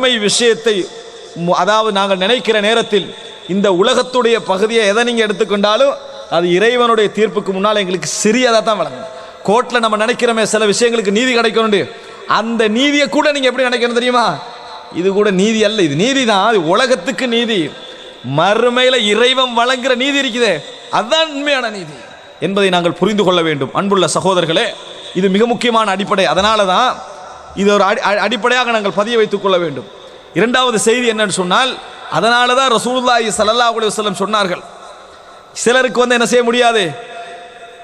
மறுமை விஷயத்தை அதாவது நாங்கள் நினைக்கிற நேரத்தில் இந்த உலகத்துடைய பகுதியை எதை நீங்கள் எடுத்துக்கொண்டாலும் அது இறைவனுடைய தீர்ப்புக்கு முன்னால் எங்களுக்கு சிறியதாக தான் வழங்கும் கோர்ட்டில் நம்ம நினைக்கிறோமே சில விஷயங்களுக்கு நீதி கிடைக்கணும் அந்த நீதியை கூட நீங்கள் எப்படி நினைக்கணும் தெரியுமா? இது கூட நீதி அல்ல இது நீதி தான். அது உலகத்துக்கு நீதி. மறுமையில் இறைவன் வழங்குற நீதி இருக்குதே. அதுதான் உண்மையான நீதி என்பதை நாங்கள் புரிந்து கொள்ள வேண்டும். அன்புள்ள சகோதரர்களே இது மிக முக்கியமான அடிப்படை. அதனால தான் இது ஒரு அடி அடி- அடிப்படையாக நாங்கள் பதிய வைத்துக் கொள்ள வேண்டும். இரண்டாவது செய்தி என்னன்னு சொன்னால் அதனால தான் ரசூலுல்லாஹி ஸல்லல்லாஹு அலைஹி செல்லம் சொன்னார்கள். சிலருக்கு வந்து என்ன செய்ய முடியாது?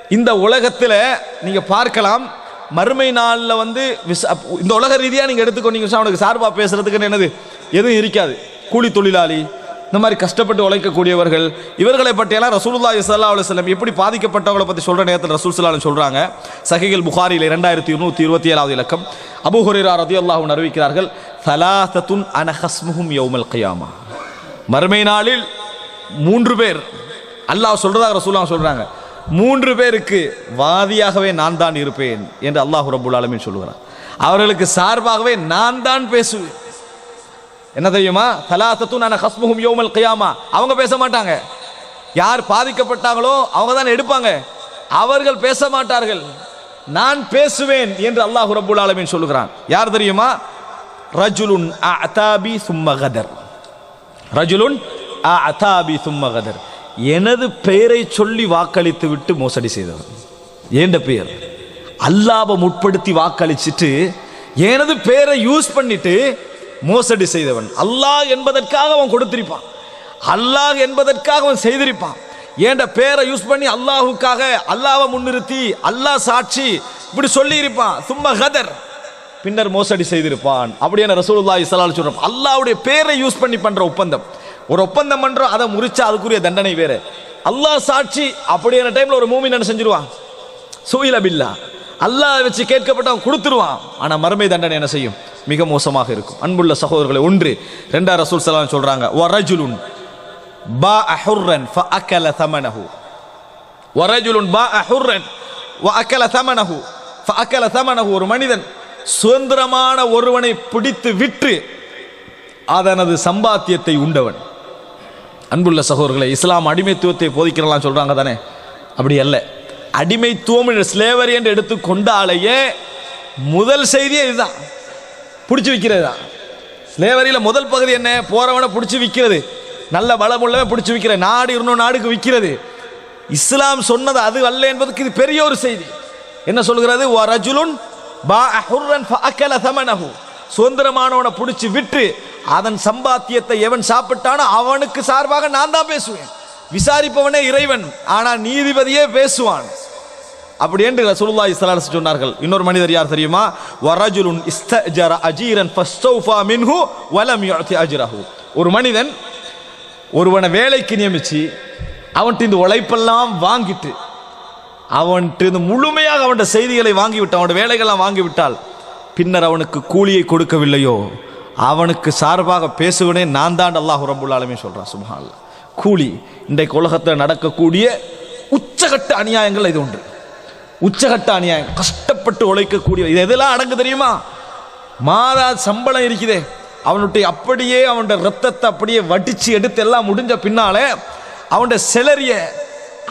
இந்த உலகத்தில் நீங்கள் பார்க்கலாம் மறுமை நாளில் வந்து விச- அப்- இந்த உலக ரீதியாக நீங்கள் எடுத்துக்கொண்டீங்க அவனுக்கு சார்பாக பேசுறதுக்குன்னு என்னது? எதுவும் இருக்காது. கூலி தொழிலாளி இந்த மாதிரி கஷ்டப்பட்டு உழைக்கக்கூடியவர்கள் இவர்களை பற்றியெல்லாம் ரசூல்லா ஸல்லல்லாஹு அலைஹி வஸல்லம் எப்படி பாதிக்கப்பட்டவங்களை பற்றி சொல்கிற நேரத்தில் ரசூல் சல்லாலும் சொல்கிறாங்க சொல்றாங்க. புகாரியில் இரண்டாயிரத்தி இருநூத்தி இருபத்தி ஏழாவது இலக்கம். அபூ ரதி ரதியல்லாஹு அறிவிக்கிறார்கள் ஃபலாத்தத்துன் அன ஹஸ்முஹும் யௌமல் கியாமா மறுமை நாளில் மூன்று பேர் அல்லாஹ் சொல்கிறதாக ரசூல்லா சொல்கிறாங்க மூன்று பேருக்கு வாதியாகவே நான் தான் இருப்பேன் என்று அல்லாஹ் ரபுல் ஆலமீன் சொல்லுகிறார் அவர்களுக்கு சார்பாகவே நான் தான் பேசுவேன். என்ன தெரியுமா? தலாத்தத்து நான் ஹஸ்முகும் யோமல் கையாமா. அவங்க பேச மாட்டாங்க. யார் பாதிக்கப்பட்டாங்களோ அவங்க தான் எடுப்பாங்க. அவர்கள் பேச மாட்டார்கள். நான் பேசுவேன் என்று அல்லாஹ் ரபுல் ஆலமின் சொல்லுகிறான். யார் தெரியுமா? ரஜுலுன் அதாபி சும்மகதர் ரஜுலுன் அதாபி சும்மகதர் எனது பெயரை சொல்லி வாக்களித்து விட்டு மோசடி செய்தவர். ஏண்ட பெயர்? அல்லாவை முற்படுத்தி வாக்களிச்சிட்டு எனது பெயரை யூஸ் பண்ணிட்டு மோசடி செய்தவன். அல்லாஹ் என்பதற்காக அவன் கொடுத்திருப்பான். அல்லாஹ் என்பதற்காக அவன் செய்திருப்பான். ஏண்ட பேரை யூஸ் பண்ணி அல்லாஹுக்காக அல்லாவை முன்னிறுத்தி அல்லாஹ் சாட்சி இப்படி சொல்லியிருப்பான். சும்மா கதர். பின்னர் மோசடி செய்திருப்பான். அப்படியான ரசூலுல்லாஹி ஸல்லல்லாஹு அலைஹி வஸல்லம் அல்லாஹ்வுடைய பேரை யூஸ் பண்ணி பண்ற ஒப்பந்தம். ஒரு ஒப்பந்தம் பண்றோம் அதை முறிச்சா அதுக்குரிய தண்டனை வேற. அல்லாஹ் சாட்சி அப்படியான டைம்ல ஒரு மூமின் என்ன செஞ்சிருவான்? சுயில பில்லா. அல்லாஹ் வச்சு கேட்கப்பட்டவன் கொடுத்துருவான். ஆனா மறுமை தண்டனை என்ன செய்யும்? மிக மோசமாக இருக்கும். அன்புள்ள சகோதரர்களை ஒன்று ரெண்டா ரசூல் ஸல்லல்லாஹு சொல்றாங்க வரஜுலுன் பா அஹுர்ரன் ஃப அக்கல தமனஹு. வரஜுலுன் பா அஹுர்ரன் வஅக்கல தமனஹு. ஃபஅக்கல தமனஹு ஒரு மனிதன் சுதந்திரமான ஒருவனை பிடித்து விற்று அதனது சம்பாத்தியத்தை உண்டவன். அன்புள்ள சகோதரர்களை இஸ்லாம் அடிமைத்துவத்தை போதிக்கிறலாம் சொல்றாங்க தானே? அப்படி அல்ல. அடிமைத்துவம் ஸ்லேவரி என்று எடுத்துக்கொண்டாலேயே முதல் செய்தியே இதுதான். பிடிச்சி விற்கிறது தான். ஸ்லேவரியில் முதல் பகுதி என்ன? போகிறவனை பிடிச்சி விற்கிறது நல்ல பலமுள்ளவன் பிடிச்சி விற்கிற நாடு இன்னொரு நாடுக்கு விற்கிறது இஸ்லாம் சொன்னது அது அல்ல என்பதற்கு இது பெரிய ஒரு செய்தி. என்ன சொல்கிறது "வ ரஜுலுன் சுதந்திரமானவனை பிடிச்சி விட்டு அதன் சம்பாத்தியத்தை எவன் சாப்பிட்டானோ அவனுக்கு சார்பாக நான் தான் பேசுவேன். விசாரிப்பவனே இறைவன். ஆனால் நீதிபதியே பேசுவான். அப்படி என்று ரசூலுல்லாஹி ஸல்லல்லாஹு சொன்னார்கள். இன்னொரு மனிதர் யார் தெரியுமா? வரஜுலுன் இஸ்தஜர அஜீரன் ஃபஸ்தௌஃபா மின்ஹு வலம் யுஅதி அஜ்ரஹு. ஒரு மனிதன் ஒருவனை வேலைக்கு நியமிச்சு அவன்கிட்ட இந்த உழைப்பெல்லாம் வாங்கிட்டு அவன்கிட்ட இந்த முழுமையாக அவன்கிட்ட செய்திகளை வாங்கிவிட்டு அவனோட வேலைகள்லாம் வாங்கிவிட்டால் பின்னர் அவனுக்கு கூலியை கொடுக்கவில்லையோ? அவனுக்கு சார்பாக பேசுவனே நான் தான் அல்லாஹ் ரப்புல் சொல்கிறான் சொல்றான். கூலி இன்றைக்கு உலகத்தில் நடக்கக்கூடிய உச்சகட்ட அநியாயங்கள் இது ஒன்று. உச்சகட்ட அநியாயம் கஷ்டப்பட்டு உழைக்கக்கூடிய இது எதெல்லாம் அடங்கு தெரியுமா? மாதா சம்பளம் இருக்குதே அவனுடைய அப்படியே அவனுடைய ரத்தத்தை அப்படியே வடிச்சு எடுத்து எல்லாம் முடிஞ்ச பின்னாலே அவனுடைய செலரிய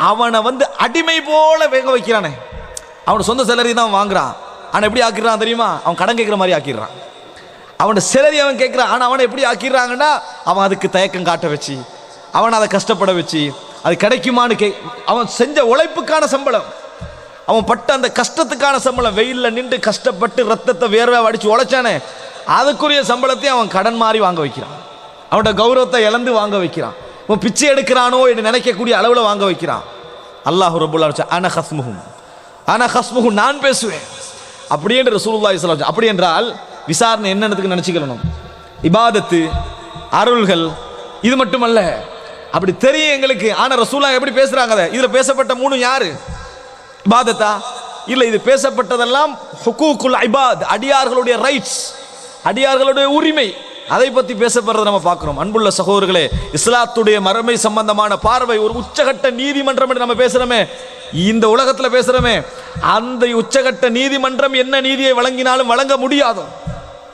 அவனை வந்து அடிமை போல வேக வைக்கிறானே. அவன் சொந்த செலரி தான் வாங்குறான். ஆனால் எப்படி ஆக்கிடுறான் தெரியுமா? அவன் கடன் கேட்குற மாதிரி ஆக்கிடுறான். அவனோட செலரி அவன் கேட்குறான். ஆனால் அவனை எப்படி ஆக்கிடுறாங்கன்னா அவன் அதுக்கு தயக்கம் காட்ட வச்சு அவனை அதை கஷ்டப்பட வச்சு அது கிடைக்குமான்னு கே அவன் செஞ்ச உழைப்புக்கான சம்பளம். அவன் பட்ட அந்த கஷ்டத்துக்கான சம்பளம் வெயிலில் நின்று கஷ்டப்பட்டு ரத்தத்தை வேர்வை அடித்து உழைச்சானே அதுக்குரிய சம்பளத்தையும் அவன் கடன் மாதிரி வாங்க வைக்கிறான். அவனோட கௌரவத்தை இழந்து வாங்க வைக்கிறான். இவன் பிச்சை எடுக்கிறானோ என்று நினைக்கக்கூடிய அளவில் வாங்க வைக்கிறான். அல்லாஹ் ரபுல்லா வச்சா அன ஹஸ்முகும் அன ஹஸ்முகும் நான் பேசுவேன். அப்படி என்று ரசூலுல்லா இஸ்லாம் அப்படி என்றால் விசாரணை என்னென்னதுக்கு நினச்சிக்கணும். இபாதத்து அருள்கள் இது மட்டுமல்ல. அப்படி தெரியும் எங்களுக்கு. ஆனால் ரசூலா எப்படி பேசுகிறாங்க அதை? பேசப்பட்ட மூணு யாரு? இபாதத்தா? இல்லை இது பேசப்பட்டதெல்லாம் ஹுக்கூக்குல் ஐபாத் அடியார்களுடைய ரைட்ஸ் அடியார்களுடைய உரிமை. அதை பற்றி பேசப்படுறதை நம்ம பார்க்குறோம். அன்புள்ள சகோதரர்களே இஸ்லாத்துடைய மறுமை சம்பந்தமான பார்வை ஒரு உச்சகட்ட நீதிமன்றம் என்று நம்ம பேசுகிறோமே இந்த உலகத்தில் பேசுகிறோமே அந்த உச்சகட்ட நீதிமன்றம் என்ன நீதியை வழங்கினாலும் வழங்க முடியாதோ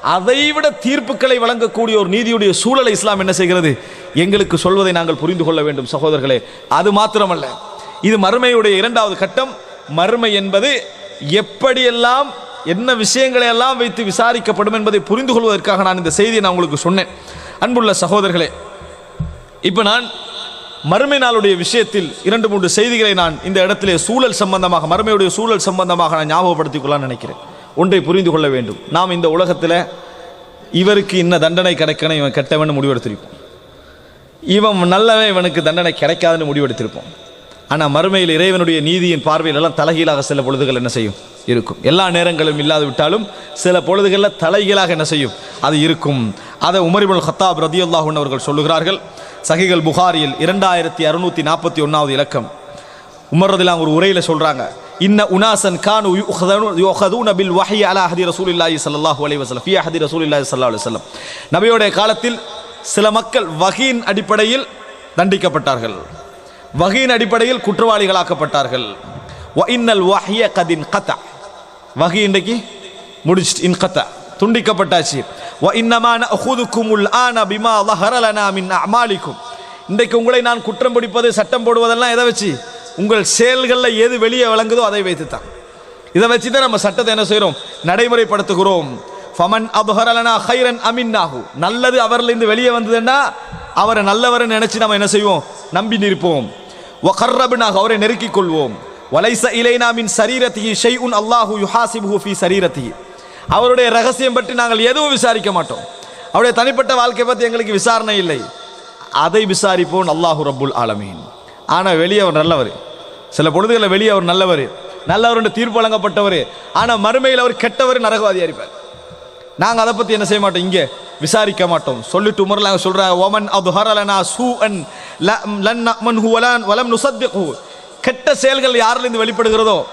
அதைவிட தீர்ப்புகளை வழங்கக்கூடிய ஒரு நீதியுடைய சூழலை இஸ்லாம் என்ன செய்கிறது? எங்களுக்கு சொல்வதை நாங்கள் புரிந்து கொள்ள வேண்டும் சகோதரர்களே. அது மாத்திரமல்ல. இது மறுமையுடைய இரண்டாவது கட்டம். மறுமை என்பது எப்படியெல்லாம் என்ன விஷயங்களை எல்லாம் வைத்து விசாரிக்கப்படும் என்பதை புரிந்து கொள்வதற்காக நான் இந்த செய்தியை நான் உங்களுக்கு சொன்னேன். அன்புள்ள சகோதரர்களே இப்போ நான் மறுமை நாளுடைய விஷயத்தில் இரண்டு மூன்று செய்திகளை நான் இந்த இடத்திலே சூழல் சம்பந்தமாக மறுமையுடைய சூழல் சம்பந்தமாக நான் ஞாபகப்படுத்திக் கொள்ள நினைக்கிறேன். ஒன்றை புரிந்து கொள்ள வேண்டும். நாம் இந்த உலகத்தில் இவருக்கு இன்ன தண்டனை கிடைக்கணும் இவன் கெட்டவன் முடிவெடுத்திருப்போம். இவன் நல்லவன் இவனுக்கு தண்டனை கிடைக்காதுன்னு முடிவெடுத்திருப்போம். ஆனால் மறுமையில் இறைவனுடைய நீதியின் பார்வையில் எல்லாம் தலைகீழாக சில பொழுதுகள் என்ன செய்யும்? இருக்கும். எல்லா நேரங்களும் இல்லாது விட்டாலும் சில பொழுதுகளில் தலைகீழாக என்ன செய்யும்? அது இருக்கும். அதை உமரிபுல் ஹத்தாப் ரதியுல்லாஹுன் அவர்கள் சொல்லுகிறார்கள். சகிகள் புகாரியில் இரண்டாயிரத்தி அறுநூற்றி நாற்பத்தி ஒன்றாவது இலக்கம். உமர் ஒரு உரையில் சொல்கிறாங்க இன்ன உனாசன் கானு யுஹதூன பில் வஹி அலா ஹதி ரசூலில்லாஹி ஸல்லல்லாஹு அலைஹி வஸல்லம். ஃபியா ஹதி ரசூலில்லாஹி ஸல்லல்லாஹு அலைஹி வஸல்லம். நபியோடைய காலத்தில் சில மக்கள் வகையின் அடிப்படையில் தண்டிக்கப்பட்டார்கள். வகையின் அடிப்படையில் குற்றவாளிகளாக்கப்பட்டார்கள். இன்னல் வஹிய கதின் கத்தா வகை இன்றைக்கு முடிச்சு இன் கத்தா துண்டிக்கப்பட்டாச்சு. இன்னமான அஹுதுக்குமுல் ஆன பிமா லஹரலனா மின் அமாலிக்கும். இன்றைக்கு உங்களை நான் குற்றம் பிடிப்பது சட்டம் போடுவதெல்லாம் எதை வச்சு? உங்கள் செயல்களில் எது வெளியே விளங்குதோ அதை வைத்து தான் இதை வச்சு தான் நம்ம சட்டத்தை என்ன செய்கிறோம் நடைமுறைப்படுத்துகிறோம். ஃபமன் அபஹரலனா ஹைரன் அமின்னாகு நல்லது அவர்லேருந்து வெளியே வந்ததுன்னா அவரை நல்லவரை நினச்சி நம்ம என்ன செய்வோம்? நம்பி நிற்போம். வகர்ரபினாக அவரை நெருக்கிக் கொள்வோம். வலைச இலைனாமின் மின் ஷெய் ஷைஉன் அல்லாஹு யுஹாசிபு ஃபி சரீரத்திஹி. அவருடைய ரகசியம் பற்றி நாங்கள் எதுவும் விசாரிக்க மாட்டோம். அவருடைய தனிப்பட்ட வாழ்க்கை பற்றி எங்களுக்கு விசாரணை இல்லை. அதை விசாரிப்போம் அல்லாஹு ரப்புல் ஆலமீன். ஆனால் வெளியே அவர் நல்லவர். சில பொழுதுகளில் வெளியே அவர் நல்லவர். நல்லவர் தீர்ப்பு வழங்கப்பட்டவர். ஆனால் மறுமையில் அவர் கெட்டவர் நரகவாதியாக இருப்பார். நாங்கள் அதை பற்றி என்ன செய்ய மாட்டோம்? இங்கே விசாரிக்க மாட்டோம். சொல்லிட்டு முறைல நாங்கள் சொல்கிற ஓமன் அது ஹரலனா சூ அன் வலம் நுசத்திஹு. கெட்ட செயல்கள் யாரிலிருந்து வெளிப்படுகிறதோ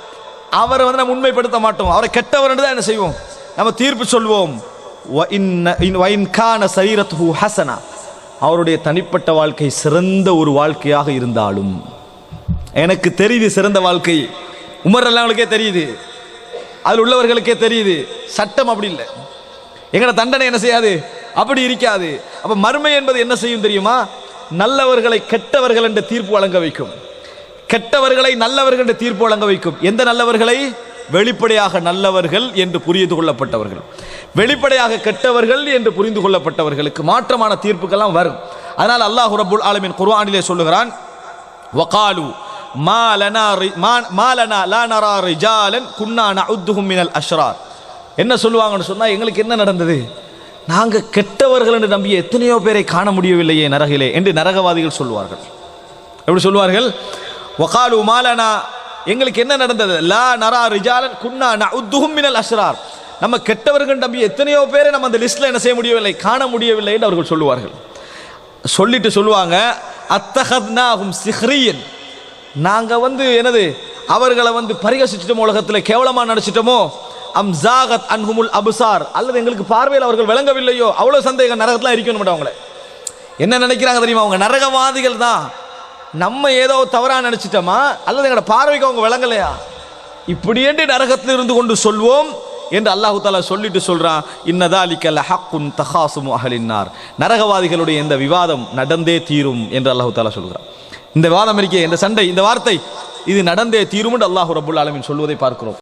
அவரை வந்து நம்ம உண்மைப்படுத்த மாட்டோம். அவரை கெட்டவர் தான் என்ன செய்வோம்? நம்ம தீர்ப்பு சொல்வோம். வ இன் ஹசனா. அவருடைய தனிப்பட்ட வாழ்க்கை சிறந்த ஒரு வாழ்க்கையாக இருந்தாலும். எனக்கு தெரியுது சிறந்த வாழ்க்கை. உமர் எல்லாங்களுக்கே தெரியுது. அதில் உள்ளவர்களுக்கே தெரியுது. சட்டம் அப்படி இல்லை. எங்கட தண்டனை என்ன செய்யாது? அப்படி இருக்காது. அப்ப மறுமை என்பது என்ன செய்யும் தெரியுமா? நல்லவர்களை கெட்டவர்கள் என்ற தீர்ப்பு வழங்க வைக்கும். கெட்டவர்களை நல்லவர்கள் என்ற தீர்ப்பு வழங்க வைக்கும். எந்த நல்லவர்களை? வெளிப்படையாக நல்லவர்கள் என்று புரிந்து கொள்ளப்பட்டவர்கள். வெளிப்படையாக கெட்டவர்கள் என்று புரிந்து கொள்ளப்பட்டவர்களுக்கு மாற்றமான தீர்ப்புகள்லாம் வரும். அதனால் அல்லாஹ் ரபுல் ஆலமின் குர்ஆனிலே சொல்லுகிறான் வகாலு மாலனா ரி- மா- லா நரா ரிஜாலன் குன்னா நஉத்துஹும் மினல் அஷ்ரார். என்ன சொல்லுவாங்கன்னு சொன்னால் எங்களுக்கு என்ன நடந்தது? நாங்கள் கெட்டவர்கள் என்று நம்பிய எத்தனையோ பேரை காண முடியவில்லையே நரகிலே என்று நரகவாதிகள் சொல்லுவார்கள். எப்படி சொல்வார்கள் ஒகாலு மாலனா எங்களுக்கு என்ன நடந்தது? லா நரா ரிஜாலன் குன்னா நஉத்துஹும் மினல் அஷ்ரார் நம்ம கெட்டவர்கள் நம்பி எத்தனையோ பேரை நம்ம அந்த லிஸ்ட்டில் என்ன செய்ய முடியவில்லை? காண முடியவில்லை என்று அவர்கள் சொல்லுவார்கள். சொல்லிட்டு சொல்லுவாங்க அத்தகத்னாகும் சிஹ்ரியன் நாங்கள் வந்து என்னது? அவர்களை வந்து பரிகசிச்சிட்டோமோ உலகத்தில் கேவலமாக நடிச்சிட்டோமோ? அம் ஜாகத் அன்ஹுமுல் அபுசார். அல்லது எங்களுக்கு பார்வையில் அவர்கள் விளங்கவில்லையோ அவ்வளோ சந்தேகம் நரகத்தெலாம் இருக்கணும் அவங்கள. என்ன நினைக்கிறாங்க தெரியுமா அவங்க? நரகவாதிகள் தான். நம்ம ஏதோ தவறாக நினச்சிட்டோமா? அல்லது எங்களோட பார்வைக்கு அவங்க விளங்கலையா? இப்படியேண்டு நரகத்தில் இருந்து கொண்டு சொல்வோம் என்று அல்லாஹு தாலா சொல்லிட்டு சொல்றான். இன்னதாலிக்கல்ல ஹக்குன் தஹாசுமு அகலின்னார் நரகவாதிகளுடைய இந்த விவாதம் நடந்தே தீரும் என்று அல்லாஹு தாலா சொல்கிறான். இந்த விவாதம் இருக்கே இந்த சண்டை இந்த வார்த்தை இது நடந்தே தீரும் என்று அல்லாஹு ரபுல் ஆலமின் சொல்வதை பார்க்கிறோம்.